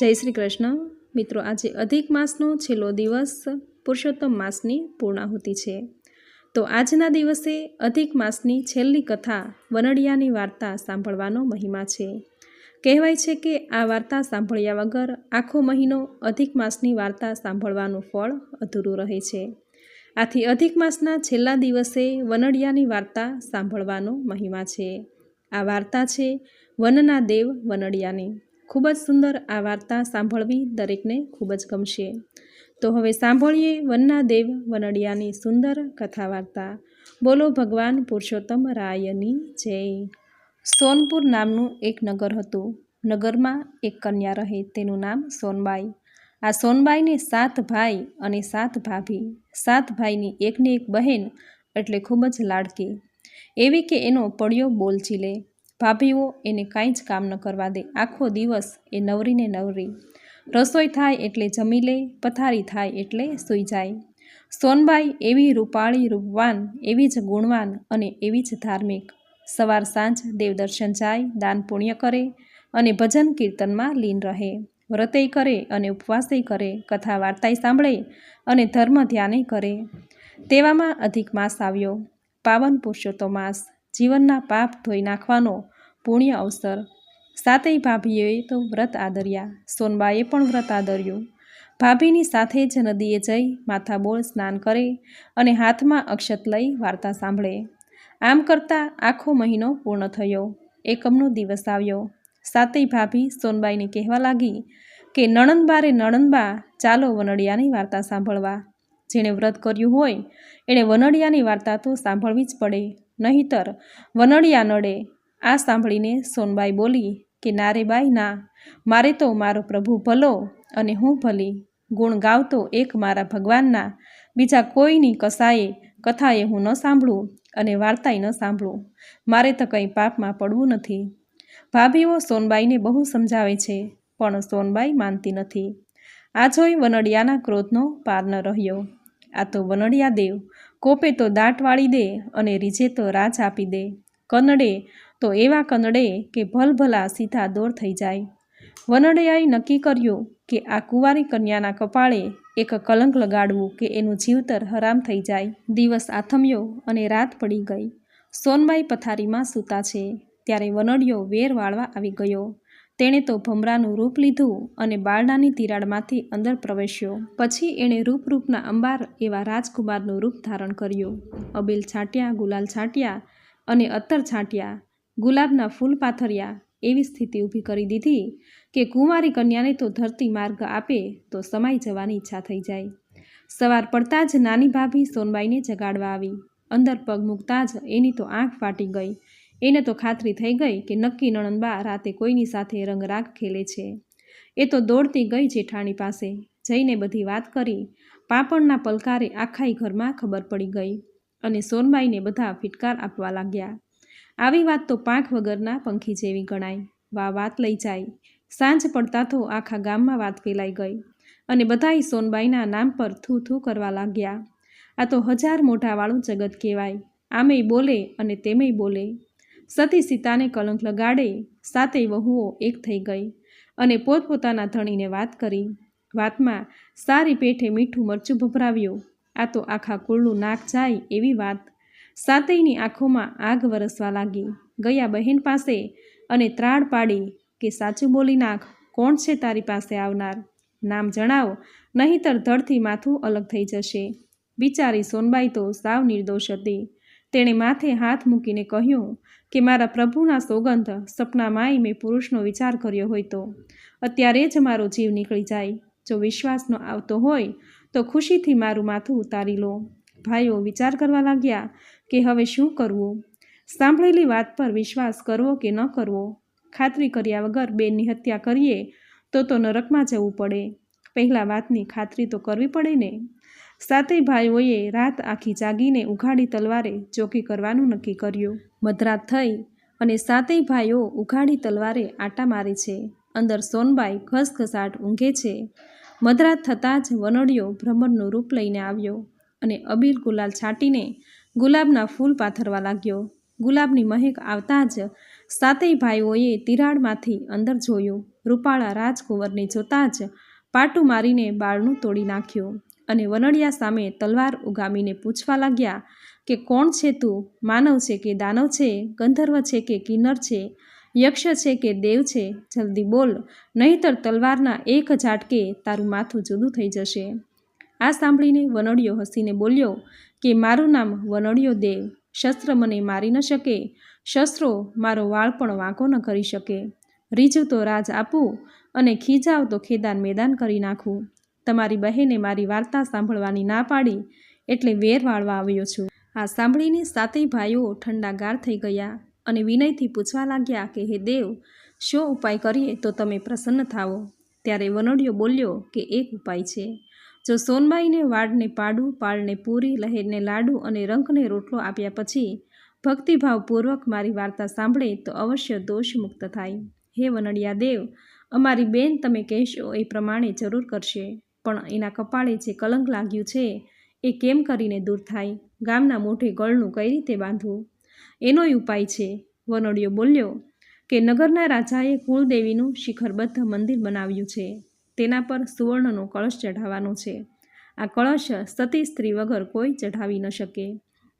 જય શ્રી કૃષ્ણ. મિત્રો, આજે અધિક માસનો છેલ્લો દિવસ પુરુષોત્તમ માસની પૂર્ણાહુતિ છે. તો આજના દિવસે અધિક માસની છેલ્લી કથા વનડિયાની વાર્તા સાંભળવાનો મહિમા છે. કહેવાય છે કે આ વાર્તા સાંભળ્યા વગર આખો મહિનો અધિક માસની વાર્તા સાંભળવાનું ફળ અધૂરું રહે છે. આથી અધિક માસના છેલ્લા દિવસે વનડિયાની વાર્તા સાંભળવાનો મહિમા છે. આ વાર્તા છે વનના દેવ વનડિયાની. ખૂબ જ સુંદર આ વાર્તા સાંભળવી દરેકને ખૂબ જ ગમશે. તો હવે સાંભળીએ વનના દેવ વનડિયાની સુંદર કથા વાર્તા બોલો ભગવાન પુરુષોત્તમ રાયની જય. સોનપુર નામનું એક નગર હતું. નગરમાં એક કન્યા રહે, તેનું નામ સોનબાઈ. આ સોનબાઈને સાત ભાઈ અને સાત ભાભી. સાત ભાઈની એકને એક બહેન એટલે ખૂબ જ લાડકી. એવી કે એનો પડ્યો બોલ ચીલે ભાભીઓ એને કાંઈ જ કામ ન કરવા દે. આખો દિવસ એ નવરીને નવરી. રસોઈ થાય એટલે જમી લે, પથારી થાય એટલે સૂઈ જાય. સોનબાઈ એવી રૂપાળી રૂપવાન, એવી જ ગુણવાન અને એવી જ ધાર્મિક. સવાર સાંજ દેવદર્શન જાય, દાન પુણ્ય કરે અને ભજન કીર્તનમાં લીન રહે. વ્રતે કરે અને ઉપવાસે કરે, કથા વાર્તાય સાંભળે અને ધર્મ ધ્યાને કરે. તેવામાં અધિક માસ આવ્યો. પાવન પુરુષોત્તમ માસ. જીવનના પાપ ધોઈ નાખવાનો પુણ્ય અવસર. સાતેય ભાભીએ તો વ્રત આદર્યા. સોનબાએ પણ વ્રત આદર્યું. ભાભીની સાથે જ નદીએ જઈ માથાબોળ સ્નાન કરે અને હાથમાં અક્ષત લઈ વાર્તા સાંભળે. આમ કરતાં આખો મહિનો પૂર્ણ થયો. એકમનો દિવસ આવ્યો. સાતેય ભાભી સોનબાઈને કહેવા લાગી કે નણંદબારે નણંદબા ચાલો વનડિયાની વાર્તા સાંભળવા. જેણે વ્રત કર્યું હોય, એણે વનડિયાની વાર્તા તો સાંભળવી જ પડે. નહીતર વનડિયા નડે. આ સાંભળીને સોનબાઈ બોલી કે નારે બાઈ, ના. મારે તો મારો પ્રભુ ભલો અને હું ભલી. ગુણ ગાવતો એક મારા ભગવાનના. બીજા કોઈની કસાએ, કથાએ હું ન સાંભળું અને વાર્તાય ન સાંભળું. મારે તો કંઈ પાપમાં પડવું નથી. ભાભીઓ સોનબાઈને બહુ સમજાવે છે, પણ સોનબાઈ માનતી નથી. આ જોઈ વનડિયાના ક્રોધનો પાર ન રહ્યો. આ તો વનડિયા દેવ કોપે તો દાટ વાળી દે અને રીજે તો રાજ આપી દે. કનડે તો એવા કનડે કે ભલભલા સીધા દોર થઈ જાય. વનડિયાએ નક્કી કર્યું કે આ કુંવારી કન્યાના કપાળે એક કલંક લગાડવું કે એનું જીવતર હરામ થઈ જાય. દિવસ આથમ્યો અને રાત પડી ગઈ. સોનબાઈ પથારીમાં સૂતા છે. ત્યારે વનડિયો વેર વાળવા આવી ગયો. તેણે તો ભમરાનું રૂપ લીધું અને બારણાની તિરાડમાંથી અંદર પ્રવેશ્યો. પછી એણે રૂપરૂપના અંબાર એવા રાજકુમારનું રૂપ ધારણ કર્યું. અબીલ છાંટ્યા, ગુલાલ છાંટ્યા અને અત્તર છાંટ્યા, ગુલાબના ફૂલ પાથર્યા એવી સ્થિતિ ઊભી કરી દીધી કે કુંવારી કન્યાને તો ધરતી માર્ગ આપે તો સમાઈ જવાની ઈચ્છા થઈ જાય. સવાર પડતાં જ નાની ભાભી સોનબાઈને જગાડવા આવી. અંદર પગ મૂકતા જ એની તો આંખ ફાટી ગઈ. એને તો ખાતરી થઈ ગઈ કે નક્કી નણંદબા રાતે કોઈની સાથે રંગરાગ ખેલે છે. એ તો દોડતી ગઈ જેઠાણી પાસે. જઈને બધી વાત કરી. પાપણના પલકારે આખાઈ ઘરમાં ખબર પડી ગઈ અને સોનબાઈને બધા ફિટકાર આપવા લાગ્યા. આવી વાત તો પાંખ વગરના પંખી જેવી ગણાય. વા વાત લઈ જાય. સાંજ પડતા તો આખા ગામમાં વાત ફેલાઈ ગઈ અને બધાય સોનબાઈના નામ પર થૂ થૂ કરવા લાગ્યા. આ તો હજાર મોઢાવાળું જગત કહેવાય. આમેય બોલે અને તેમેય બોલે. સતી સીતાને કલંક લગાડે સાતેય વહુઓ એક થઈ ગઈ અને પોતપોતાના ધણીને વાત કરી. વાતમાં સારી પેઠે મીઠું મરચું ભભરાવ્યું. આ તો આખા કુળનું નાક જાય એવી વાત. સાતેયની આંખોમાં આગ વરસવા લાગી. ગયા બહેન પાસે અને ત્રાડ પાડી કે સાચું બોલી નાખ, કોણ છે તારી પાસે આવનાર? નામ જણાવો, નહીંતર ધડથી માથું અલગ થઈ જશે. બિચારી સોનબાઈ તો સાવ નિર્દોષ હતી. તેણે માથે હાથ મૂકીને કહ્યું કે મારા પ્રભુના સોગંધ સપનામાંય મેં પુરુષનો વિચાર કર્યો હોય તો. અત્યારે જ મારો જીવ નીકળી જાય. જો વિશ્વાસનો આવતો હોય, તો ખુશીથી મારું માથું ઉતારી લો. ભાઈઓ, વિચાર કરવા લાગ્યા કે હવે શું કરવું? સાંભળેલી વાત પર વિશ્વાસ કરવો કે ન કરવો? ખાતરી કર્યા વગર બેનની હત્યા કરીએ તો તો નરકમાં જવું પડે. પહેલાં વાતની ખાતરી તો કરવી પડે ને? સાતેય ભાઈઓએ રાત આખી જાગીને ઉઘાડી તલવારે ચોકી કરવાનું નક્કી કર્યું. મધરાત થઈ અને સાતેય ભાઈઓ ઉઘાડી તલવારે આટા મારે છે. અંદર સોનબાઈ ઘસઘસાટ ઊંઘે છે. મધરાત થતાં જ વનડિયો ભ્રમરનું રૂપ લઈને આવ્યો અને અબીલ ગુલાલ છાંટીને ગુલાબના ફૂલ પાથરવા લાગ્યો. ગુલાબની મહેક આવતા જ સાતેય ભાઈઓએ તિરાડમાંથી અંદર જોયું. રૂપાળા રાજકુંવરને જોતાં જ પાટું મારીને બાળનું તોડી નાખ્યું. અને વનડિયા સામે તલવાર ઉગામીને પૂછવા લાગ્યા કે કોણ છે તું? માનવ છે કે દાનવ છે? ગંધર્વ છે કે કિન્નર છે? યક્ષ છે કે દેવ છે? જલ્દી બોલ, નહીંતર તલવારના એક ઝાટકે તારું માથું જુદું થઈ જશે. આ સાંભળીને વનડિયો હસીને બોલ્યો કે મારું નામ વનડિયો દેવ. શસ્ત્ર મને મારી ન શકે. શસ્ત્રો મારો વાળ પણ વાંકો ન કરી શકે. રીજું તો રાજ આપું અને ખીજાવ તો ખેદાન મેદાન કરી નાખું. તમારી બહેને મારી વાર્તા સાંભળવાની ના પાડી એટલે વેર વાળવા આવ્યો છું. આ સાંભળીને સાતેય ભાઈઓ ઠંડાગાર થઈ ગયા અને વિનયથી પૂછવા લાગ્યા કે, હે દેવ, શો ઉપાય કરીએ તો તમે પ્રસન્ન થાઓ? ત્યારે વનોડિયો બોલ્યો કે, એક ઉપાય છે. જો સોનબાઈને વાડને પાડું, પાળને પૂરી, લહેરને લાડુ અને રંગને રોટલો આપ્યા પછી ભક્તિભાવપૂર્વક મારી વાર્તા સાંભળે તો અવશ્ય દોષ મુક્ત થાય. હે વનડિયા દેવ, અમારી બેન તમે કહેશો એ પ્રમાણે જરૂર કરશે. પણ એના કપાળે જે કલંક લાગ્યું છે, એ કેમ કરીને દૂર થાય? ગામના મોઢે ગળનું કઈ રીતે બાંધવું? એનોય ઉપાય છે. વનોડિયો બોલ્યો કે નગરના રાજાએ કુળદેવીનું શિખરબદ્ધ મંદિર બનાવ્યું છે. તેના પર સુવર્ણનો કળશ ચઢાવવાનો છે. આ કળશ સતી સ્ત્રી વગર કોઈ ચઢાવી ન શકે.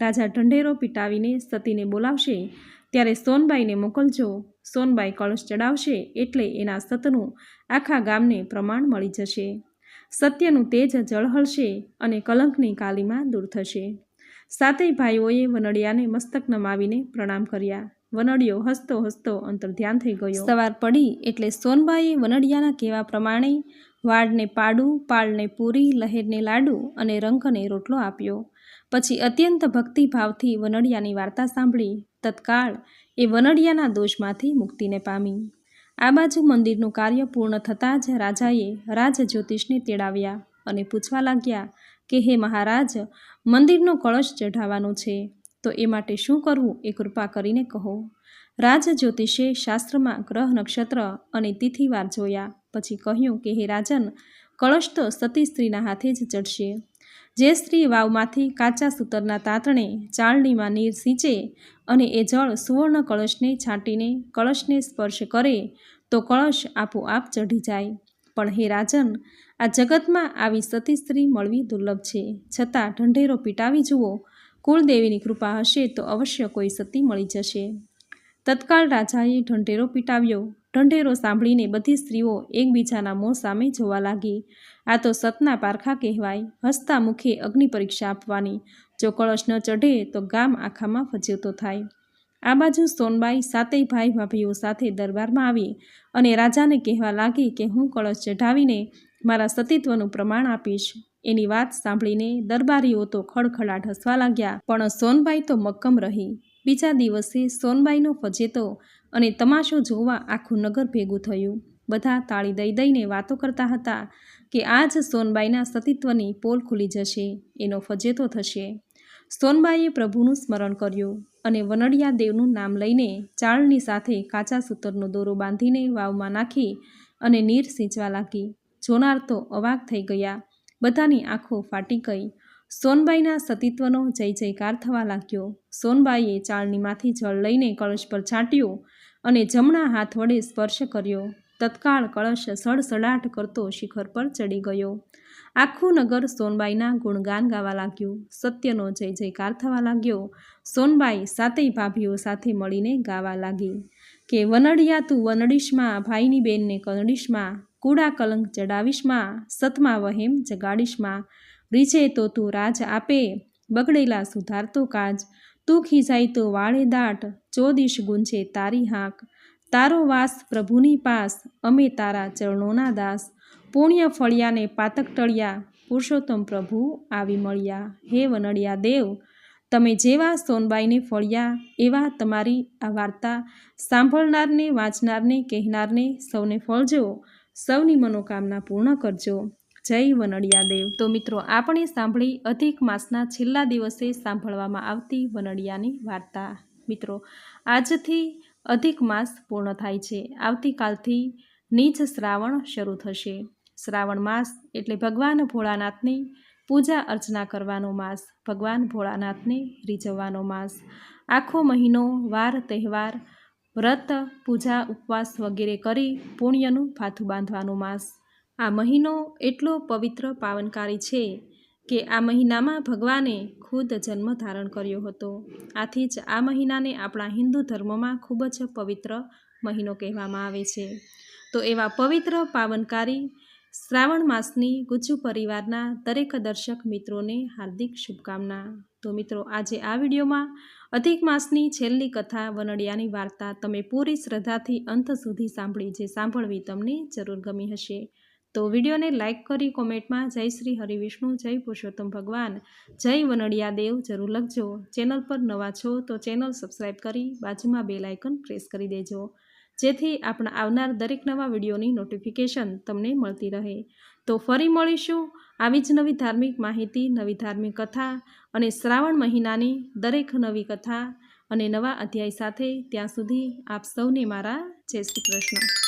રાજા ઢંઢેરો પીટાવીને સતીને બોલાવશે, ત્યારે સોનબાઈને મોકલજો. સોનબાઈ કળશ ચડાવશે એટલે એના સતનું આખા ગામને પ્રમાણ મળી જશે. સત્યનું તેજ જળહળશે અને કલંકની કાલીમાં દૂર થશે. સાતેય ભાઈઓએ વનડિયાને મસ્તક નમાવીને પ્રણામ કર્યા. વનડિયો હસતો હસતો અંતર ધ્યાન થઈ ગયો. સવાર પડી એટલે સોનબાઈએ વનડિયાના કહેવા પ્રમાણે વાડને પાડું, પાળને પૂરી, લહેરને લાડુ અને રંગને રોટલો આપ્યો. પછી અત્યંત ભક્તિભાવથી વનડિયાની વાર્તા સાંભળી. તત્કાળ એ વનડિયાના દોષમાંથી મુક્તિને પામી. આ બાજુ મંદિરનું કાર્ય પૂર્ણ થતાં જ રાજાએ રાજ જ્યોતિષને તેડાવ્યા અને પૂછવા લાગ્યા કે, હે મહારાજ, મંદિરનો કળશ ચઢાવવાનો છે, તો એ માટે શું કરવું એ કૃપા કરીને કહો. રાજ જ્યોતિષે શાસ્ત્રમાં ગ્રહ નક્ષત્ર અને તિથિવાર જોયા, પછી કહ્યું કે, હે રાજન, કળશ તો સતી સ્ત્રીના હાથે જ ચડશે. જે સ્ત્રી વાવમાંથી કાચા સૂતરના તાતણે ચાળણીમાં નીર સિંચે અને એ જળ સુવર્ણ કળશને છાંટીને કળશને સ્પર્શ કરે, તો કળશ આપોઆપ ચઢી જાય. પણ હે રાજન, આ જગતમાં આવી સતી સ્ત્રી મળવી દુર્લભ છે. છતાં ઢંઢેરો પીટાવી જુઓ. કુળદેવીની કૃપા હશે તો અવશ્ય કોઈ સતી મળી જશે. તત્કાળ રાજાએ ઢંઢેરો પીટાવ્યો. ઢંઢેરો સાંભળીને બધી સ્ત્રીઓ એકબીજાના મોં સામે જોવા લાગી. આ તો સતના પારખા કહેવાય. હસતા મુખે અગ્નિ પરીક્ષા આપવાની. જો કળશ ન ચઢે તો ગામ આખામાં ફજેતો થાય. આ બાજુ સોનબાઈ સાતેય ભાઈ ભાભીઓ સાથે દરબારમાં આવી અને રાજાને કહેવા લાગી કે હું કળશ ચઢાવીને મારા સતીત્વનું પ્રમાણ આપીશ. એની વાત સાંભળીને દરબારીઓ તો ખડખડાટ હસવા લાગ્યા. પણ સોનબાઈ તો મક્કમ રહી. બીજા દિવસે સોનબાઈનો ફજેતો અને તમાશો જોવા આખું નગર ભેગું થયું. બધા તાળી દઈ દઈને વાતો કરતા હતા કે આજ સોનબાઈના સતીત્વની પોલ ખુલી જશે, એનો ફજેતો થશે. સોનબાઈએ પ્રભુનું સ્મરણ કર્યું અને વનડિયા દેવનું નામ લઈને ચાળની સાથે કાચા સૂતરનો દોરો બાંધીને વાવમાં નાખી અને નીર સિંચવા લાગી. જોનાર તો અવાક થઈ ગયા. બધાની આંખો ફાટી ગઈ. સોનબાઈના સતીત્વનો જય જયકાર થવા લાગ્યો. સોનબાઈએ ચાળણીમાંથી જળ લઈને કળશ પર છાંટ્યો અને જમણા હાથ વડે સ્પર્શ કર્યો. તત્કાળ કળશ સડસડાટ કરતો શિખર પર ચડી ગયો. આખું નગર સોનબાઈના ગુણગાન ગાવા લાગ્યું. સત્યનો જય જયકાર થવા લાગ્યો. સોનબાઈ સાતેય ભાભીઓ સાથે મળીને ગાવા લાગી. કે વનડિયા તું વનડીશમાં, ભાઈની બેનને કનડીશમાં, કૂડા કલંક ચડાવીશમાં, સતમાં વહેમ જગાડીશમાં. રીછે તો તું રાજ આપે, બગડેલા સુધારતો કાજ. તું ખીજાય તો વાળે દાટ ચોદીશ ગુંજે તારી હાંક. તારો વાસ પ્રભુની પાસ, અમે તારા ચરણોના દાસ. પુણ્ય ફળિયાને પાતક ટળ્યા, પુરુષોત્તમ પ્રભુ આવી મળ્યા. હે વનડિયા દેવ, તમે જેવા સોનબાઈને ફળ્યા, એવા તમારી આ વાર્તા સાંભળનારને, વાંચનારને, કહેનારને સૌને ફળજો. સૌની મનોકામના પૂર્ણ કરજો. જય વનડિયા દેવ. તો મિત્રો, આપણે સાંભળી અધિક માસના છેલ્લા દિવસે સાંભળવામાં આવતી વનડિયાની વાર્તા. મિત્રો, આજથી અધિક માસ પૂર્ણ થાય છે. આવતીકાલથી નીચ શ્રાવણ શરૂ થશે. શ્રાવણ માસ એટલે ભગવાન ભોળાનાથની પૂજા અર્ચના કરવાનો માસ, ભગવાન ભોળાનાથને રીઝવવાનો માસ. આખો મહિનો વાર, તહેવાર, વ્રત, પૂજા, ઉપવાસ વગેરે કરી પુણ્યનું ભાથું બાંધવાનો માસ. આ મહિનો એટલો પવિત્ર પાવનકારી છે કે આ મહિનામાં ભગવાને ખુદ જન્મ ધારણ કર્યો હતો. આથી જ આ મહિનાને આપણા હિન્દુ ધર્મમાં ખૂબ જ પવિત્ર મહિનો કહેવામાં આવે છે. તો એવા પવિત્ર પાવનકારી શ્રાવણ માસની ગુજ્જુ પરિવારના દરેક દર્શક મિત્રોને હાર્દિક શુભકામના. તો મિત્રો, આજે આ વિડીયોમાં અધિક માસની છેલ્લી કથા વનડિયાની વાર્તા તમે પૂરી શ્રદ્ધાથી અંત સુધી સાંભળી જે સાંભળવી તમને જરૂર ગમી હશે. તો વિડીયોને લાઇક કરી કોમેન્ટમાં જય શ્રી હરિવિષ્ણુ જય પુરુષોત્તમ ભગવાન, જય વનડિયા દેવ જરૂર લખજો. ચેનલ પર નવા છો તો ચેનલ સબસ્ક્રાઈબ કરી બાજુમાં બે લાઇકન પ્રેસ કરી દેજો. જેથી આપણા આવનાર દરેક નવા વિડીયોની નોટિફિકેશન તમને મળતી રહે. તો ફરી મળીશું આવી જ નવી ધાર્મિક માહિતી, નવી ધાર્મિક કથા અને શ્રાવણ મહિનાની દરેક નવી કથા અને નવા અધ્યાય સાથે ત્યાં સુધી આપ સૌને મારા જય શ્રી કૃષ્ણ.